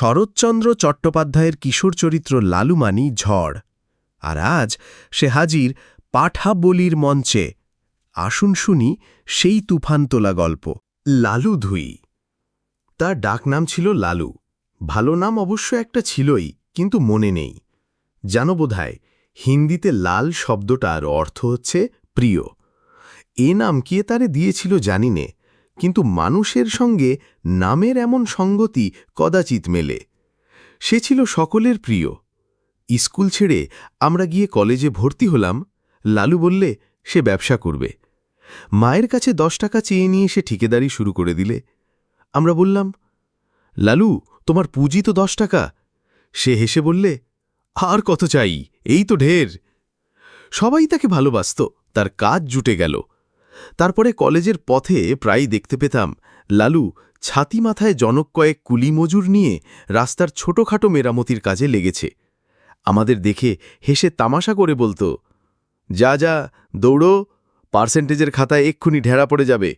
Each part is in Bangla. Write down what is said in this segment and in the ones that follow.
শরৎচন্দ্র চট্টোপাধ্যায়ের কিশোর চরিত্র লালুমানি ঝড়। আর আজ সে হাজির পাঠা বলির মঞ্চে। আসুন শুনি সেই তুফান তোলা গল্প। লালু ধুই। তার ডাকনাম ছিল লালু। ভালো নাম অবশ্য একটা ছিলই, কিন্তু মনে নেই। জানো বোধহয় হিন্দিতে লাল শব্দটার অর্থ হচ্ছে প্রিয়। এ নাম কে তারে দিয়েছিল জানি নে। কিন্তু মানুষের সঙ্গে নামের এমন সঙ্গতি কদাচিৎ মেলে। সে ছিল সকলের প্রিয়। স্কুল ছেড়ে আমরা গিয়ে কলেজে ভর্তি হলাম। লালু বললে, সে ব্যবসা করবে। মায়ের কাছে দশ টাকা চেয়ে নিয়ে সে ঠিকেদারি শুরু করে দিলে। আমরা বললাম, লালু, তোমার পুঁজি তো দশ টাকা। সে হেসে বললে, আর কত চাই? এই তো ঢের। সবাই তাকে ভালোবাসত, তার কাজ জুটে গেল। তারপরে কলেজের পথে প্রায় দেখতে পেতাম, লালু ছাতি মাথায় জনক কয়েক কুলি মজুর নিয়ে রাস্তার ছোটখাটো মেরামতির কাজে লেগেছে। আমাদের দেখে হেসে তামাশা করে বলতো, যা যা, দৌড়ো, পার্সেন্টেজের খাতায় এক্ষুনি ঢেরা পড়ে যাবে।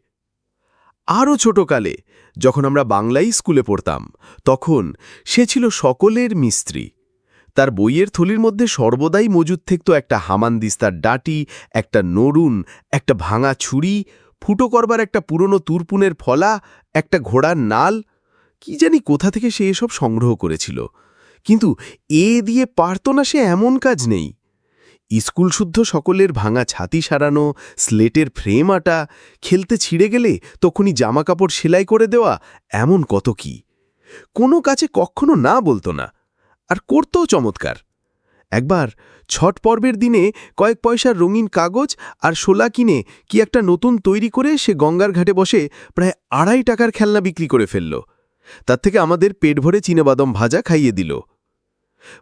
আরও ছোটকালে যখন আমরা বাংলাই স্কুলে পড়তাম, তখন সে ছিল সকলের মিস্ত্রি। তার বইয়ের থলির মধ্যে সর্বদাই মজুদ থাকত একটা হামানদিস্তার ডাটি, একটা নরুন, একটা ভাঙা ছুরি, ফুটো করবার একটা পুরনো তুরপুনের ফলা, একটা ঘোড়ার নাল। কি জানি কোথা থেকে সে এসব সংগ্রহ করেছিল। কিন্তু এ দিয়ে পারত না সে এমন কাজ নেই। স্কুলশুদ্ধ সকলের ভাঙা ছাতি সারানো, স্লেটের ফ্রেম আটা, খেলতে ছিঁড়ে গেলে তখনই জামাকাপড় সেলাই করে দেওয়া, এমন কত কি? কোনো কাছে কখনো না বলতো না। আর করতও চমৎকার। একবার ছট পর্বের দিনে কয়েক পয়সার রঙিন কাগজ আর শোলা কিনে কি একটা নতুন তৈরি করে সে গঙ্গার ঘাটে বসে প্রায় আড়াই টাকার খেলনা বিক্রি করে ফেলল। তার থেকে আমাদের পেট ভরে চিনেবাদম ভাজা খাইয়ে দিল।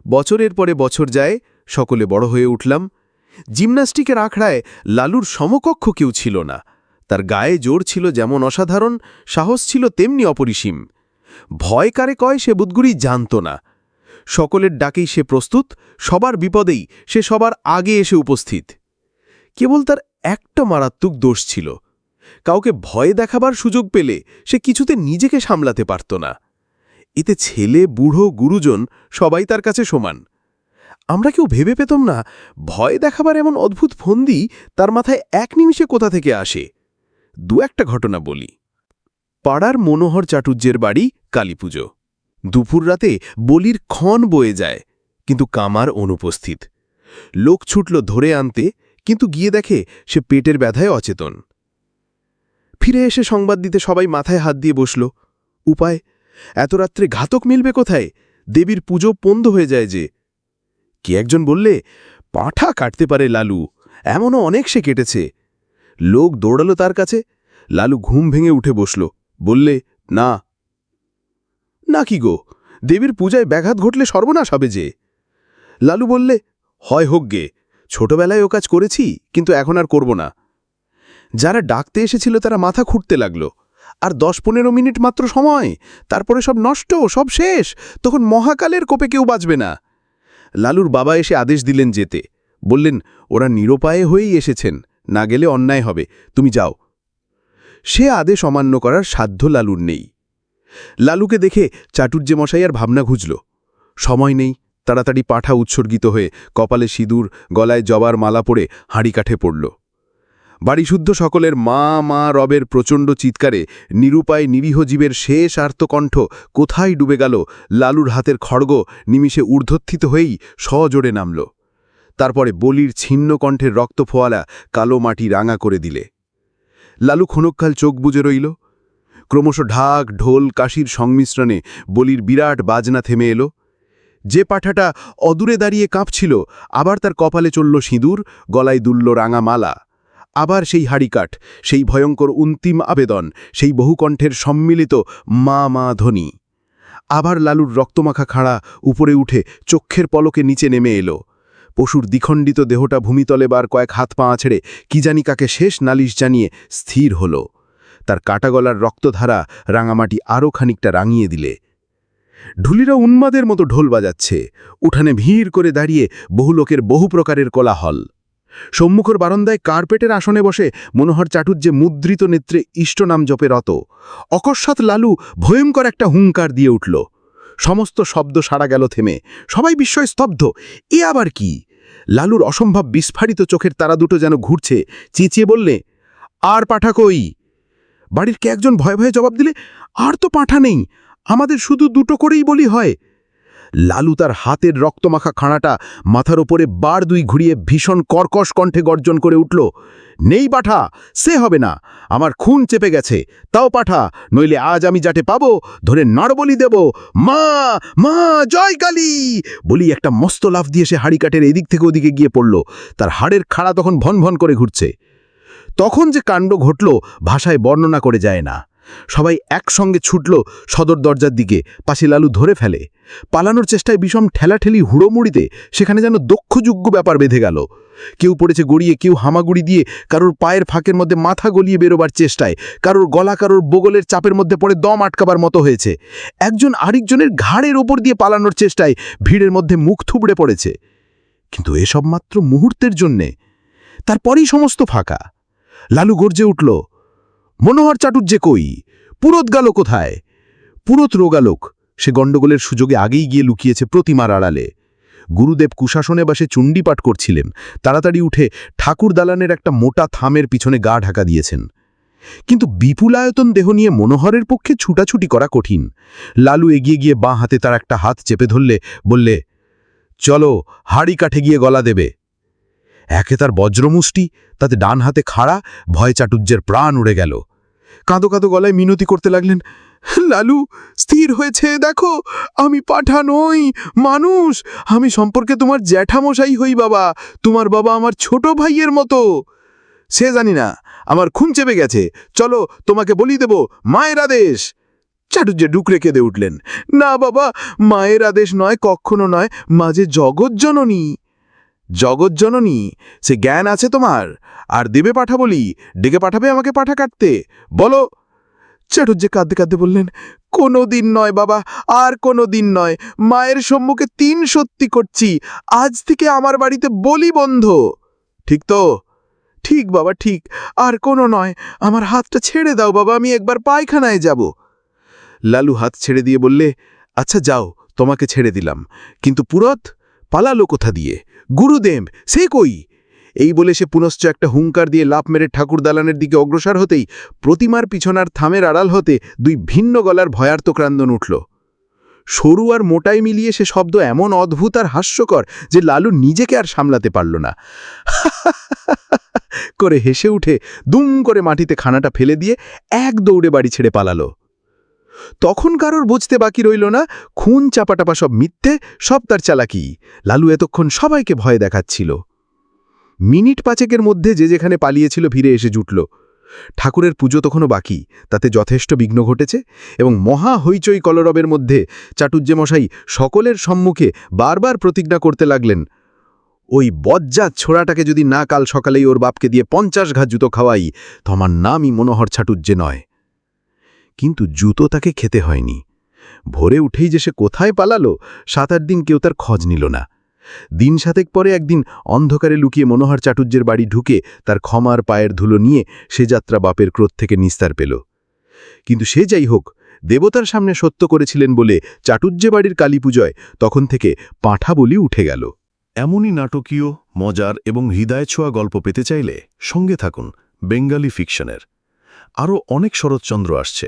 বছরের পরে বছর যায়, সকলে বড় হয়ে উঠলাম। জিমন্যাস্টিকের আখড়ায় লালুর সমকক্ষ কেউ ছিল না। তার গায়ে জোর ছিল যেমন অসাধারণ, সাহস ছিল তেমনি অপরিসীম। ভয় কারে কয় সে বুধগুড়ি জানত না। সকলের ডাকেই সে প্রস্তুত, সবার বিপদেই সে সবার আগে এসে উপস্থিত। কেবল তার একটা মারাত্মক দোষ ছিল, কাউকে ভয় দেখাবার সুযোগ পেলে সে কিছুতে নিজেকে সামলাতে পারত না। এতে ছেলে, বুড়ো, গুরুজন সবাই তার কাছে সমান। আমরা কেউ ভেবে পেতাম না, ভয় দেখাবার এমন অদ্ভুত ফন্দি তার মাথায় এক নিমিষে কোথা থেকে আসে। দু একটা ঘটনা বলি। পাড়ার মনোহর চাটুর্যের বাড়ি কালীপুজো। দুপুর রাতে বলির ক্ষণ বয়ে যায়, কিন্তু কামার অনুপস্থিত। লোক ছুটল ধরে আনতে, কিন্তু গিয়ে দেখে সে পেটের ব্যথায় অচেতন। ফিরে এসে সংবাদ দিতে সবাই মাথায় হাত দিয়ে বসল। উপায়, এত রাত্রে ঘাতক মিলবে কোথায়? দেবীর পুজো পন্দ হয়ে যায় যে। কে একজন বললে, পাঠা কাটতে পারে লালু, এমনও অনেক সে কেটেছে। লোক দৌড়ালো তার কাছে। লালু ঘুম ভেঙে উঠে বসল, বললে, না না কি গো? দেবীর পূজায় ব্যাঘাত ঘটলে সর্বনাশ হবে যে। লালু বললে, হয় হোক গে, ছোটবেলায় ও কাজ করেছি, কিন্তু এখন আর করব না। যারা ডাকতে এসেছিল তারা মাথা খুঁটতে লাগল। আর দশ পনেরো মিনিট মাত্র সময়, তারপরে সব নষ্ট, সব শেষ, তখন মহাকালের কোপে কেউ বাঁচবে না। লালুর বাবা এসে আদেশ দিলেন যেতে। বললেন, ওরা নিরোপায়ে হয়েই এসেছেন, না গেলে অন্যায় হবে, তুমি যাও। সে আদেশ অমান্য করার সাধ্য লালুর নেই। লালুকে দেখে চাটুর্যে মশাই আর ভাবনা ঘুজল। সময় নেই, তাড়াতাড়ি পাঠা উৎসর্গিত হয়ে কপালে সিঁদুর, গলায় জবার মালা পড়ে হাঁড়ি কাঠে পড়ল। বাড়িশুদ্ধ সকলের মা মা রবের প্রচণ্ড চিৎকারে নিরুপায় নিরীহ জীবের শেষ আর্তকণ্ঠ কোথায় ডুবে গেল, লালুর হাতের খড়গ নিমিষে ঊর্ধ্বত্থিত হয়েই সজোড়ে নামল। তারপরে বলির ছিন্ন কণ্ঠের রক্ত ফোয়ালা কালো মাটি রাঙা করে দিলে। লালু ক্ষণকাল চোখ বুজে রইল ক্রমশ ঢাক, ঢোল, কাশির সংমিশ্রণে বলির বিরাট বাজনা থেমে এলো। যে পাঠাটা অদূরে দাঁড়িয়ে কাঁপছিল, আবার তার কপালে চলল সিঁদুর, গলায় দুলল রাঙা মালা আবার সেই হাড়িকাঠ, সেই ভয়ঙ্কর অন্তিম আবেদন, সেই বহুকণ্ঠের সম্মিলিত মা মা ধ্বনি। আবার লালুর রক্তমাখা খাড়া উপরে উঠে চক্ষের পলকে নিচে নেমে এলো। পশুর দ্বিখণ্ডিত দেহটা ভূমিতলে বার কয়েক হাত পা ছেড়ে কি জানি কাকে শেষ নালিশ জানিয়ে স্থির হল। তার কাটাগলার রক্তধারা রাঙামাটি আরও খানিকটা রাঙিয়ে দিলে। ঢুলিরা উন্মাদের মতো ঢোল বাজাচ্ছে। উঠানে ভিড় করে দাঁড়িয়ে বহু লোকের বহু প্রকারের কোলাহল। সম্মুখর বারান্দায় কার্পেটের আসনে বসে মনোহর চাটুর্যে মুদ্রিত নেত্রে ইষ্টনাম জপে রত, অকস্মাৎ লালু ভয়ঙ্কর একটা হুঙ্কার দিয়ে উঠল। সমস্ত শব্দ সারা গেল থেমে, সবাই বিস্ময় স্তব্ধ, এ আবার কি? লালুর অসম্ভব বিস্ফারিত চোখের তারা দুটো যেন ঘুরছে, চেঁচিয়ে বললে, আর পাঠা কই? বাড়ির কে একজন ভয়ে ভয়ে জবাব দিলে, আর তো পাঠা নেই, আমাদের শুধু দুটো করেই বলি হয়। লালু তার হাতের রক্তমাখা খাঁড়াটা মাথার ওপরে বার দুই ঘুরিয়ে ভীষণ কর্কশ কণ্ঠে গর্জন করে উঠল, নেই পাঠা, সে হবে না, আমার খুন চেপে গেছে, তাও পাঠা, নইলে আজ আমি যাতে পাবো, ধরে নড়বলি দেব, মা মা, জয় কালী! বলি একটা মস্ত লাফ দিয়ে সে হাড়ি কাঠের এদিক থেকে ওদিকে গিয়ে পড়ল, তার হাড়ের খাড়া তখন ভন ভন করে ঘুরছে। তখন যে কাণ্ড ঘটল ভাষায় বর্ণনা করে যায় না। সবাই একসঙ্গে ছুটল সদর দরজার দিকে, পাশে লালু ধরে ফেলে। পালানোর চেষ্টায় বিষম ঠেলাঠেলি হুড়োমুড়িতে সেখানে যেন দক্ষযোগ্য ব্যাপার বেঁধে গেল। কেউ পড়েছে গড়িয়ে, কেউ হামাগুড়ি দিয়ে কারোর পায়ের ফাঁকের মধ্যে মাথা গলিয়ে বেরোবার চেষ্টায়, কারোর গলা, কারোর বগলের চাপের মধ্যে পড়ে দম আটকাবার মতো হয়েছে। একজন আরেকজনের ঘাড়ের ওপর দিয়ে পালানোর চেষ্টায় ভিড়ের মধ্যে মুখ থুবড়ে পড়েছে। কিন্তু এসব মাত্র মুহূর্তের জন্যে। তারপরেই সমস্ত ফাঁকা। লালু গর্জে উঠল, মনোহর চাটুর্যে কই? পুরত গেল কোথায়? পুরত রোগালোক সে গণ্ডগোলের সুযোগে আগেই গিয়ে লুকিয়েছে প্রতিমার আড়ালে। গুরুদেব কুশাসনে বাসে চণ্ডীপাঠ করছিলেন। তাড়াতাড়ি উঠে ঠাকুর দালানের একটা মোটা থামের পিছনে গা ঢাকা দিয়েছেন। কিন্তু বিপুলায়তন দেহ নিয়ে মনোহরের পক্ষে ছুটাছুটি করা কঠিন। লালু এগিয়ে গিয়ে বাঁ হাতে তার একটা হাত চেপে ধরলে, বললে, চলো, হাড়ি কাঠে গিয়ে গলা দেবে। একে তার বজ্রমুষ্টি, তাতে ডান হাতে খাড়া, ভয় চাটুর্যের প্রাণ উড়ে গেল। কাঁদো কাঁদো গলায় মিনতি করতে লাগলেন, লালু, স্থির হয়েছে, দেখো, আমি পাঠা নই, মানুষ, আমি সম্পর্কে তোমার জ্যাঠামশাই হই বাবা, তোমার বাবা আমার ছোট ভাইয়ের মতো। সে জানি না, আমার খুন চেপে গেছে, চলো তোমাকে বলি দেব, মায়ের আদেশ। চাটুর্যে ডুকরে কেঁদে উঠলেন, না বাবা, মায়ের আদেশ নয় কখনো নয় মাঝে জগৎজননী জগৎজননী সে জ্ঞান আছে তোমার। আর দেবে পাঠা বলি, ডেকে পাঠাবে আমাকে পাঠা কাটতে। বলো। চাটুর্যে কাঁদতে কাঁদতে বললেন কোনো দিন নয় বাবা, আর কোনো দিন নয়। মায়ের সম্মুখে তিন সত্যি করছি, আজ থেকে আমার বাড়িতে বলি বন্ধ। ঠিক তো? ঠিক বাবা, ঠিক। আর কোনো নয়, আমার হাতটা ছেড়ে দাও বাবা, আমি একবার পায়খানায় যাব। লালু হাত ছেড়ে দিয়ে বললে আচ্ছা যাও, তোমাকে ছেড়ে দিলাম। কিন্তু পুরত পালালো কোথা দিয়ে? গুরুদেব, সে কই? এই বলে সে পুনশ্চ একটা হুঙ্কার দিয়ে লাফ মেরে ঠাকুর দালানের দিকে অগ্রসর হতেই প্রতিমার পিছনার থামের আড়াল হতে দুই ভিন্ন গলার ভয়ার্ত ক্রান্দন উঠল। সরু আর মোটাই মিলিয়ে সে শব্দ এমন অদ্ভুত আর হাস্যকর যে লালু নিজেকে আর সামলাতে পারল না। করে হেসে উঠে দুম করে মাটিতে খানাটা ফেলে দিয়ে এক দৌড়ে বাড়ি ছেড়ে পালালো। তখন কারোর বুঝতে বাকি রইল না, খুন চাপাটাপা সব মিথ্যে, সব তার চালাকি। লালু এতক্ষণ সবাইকে ভয় দেখাচ্ছিল। মিনিট পাঁচেকের মধ্যে যে যেখানে পালিয়েছিল ফিরে এসে জুটল। ঠাকুরের পুজো তখনও বাকি, তাতে যথেষ্ট বিঘ্ন ঘটেছে এবং মহা হইচই কলরবের মধ্যে চাটুজ্জে মশাই সকলের সম্মুখে বারবার প্রতিজ্ঞা করতে লাগলেন, ওই বজ্জাত ছোড়াটাকে যদি না কাল সকালেই ওর বাপকে দিয়ে পঞ্চাশ ঘা জুতো খাওয়াই তো আমার নামই মনোহর ছাটুজ্জে নয়। কিন্তু জুতো তাকে খেতে হয়নি। ভোরে উঠেই যে সে কোথায় পালালো সাত আট দিন কেউ তার খোঁজ নিল না। দিন সাতেক পরে একদিন অন্ধকারে লুকিয়ে মনোহর চাটুর্যের বাড়ি ঢুকে তার ক্ষমার পায়ের ধুলো নিয়ে সে যাত্রা বাপের ক্রোধ থেকে নিস্তার পেল। কিন্তু সে যাই হোক, দেবতার সামনে সত্য করেছিলেন বলে চাটুর্যে বাড়ির কালী কালীপুজোয় তখন থেকে পাঁঠা বলি উঠে গেল। এমনই নাটকীয়, মজার এবং হৃদয় ছোঁয়া গল্প পেতে চাইলে সঙ্গে থাকুন, বেঙ্গালি ফিকশনের। আরও অনেক শরৎচন্দ্র আসছে।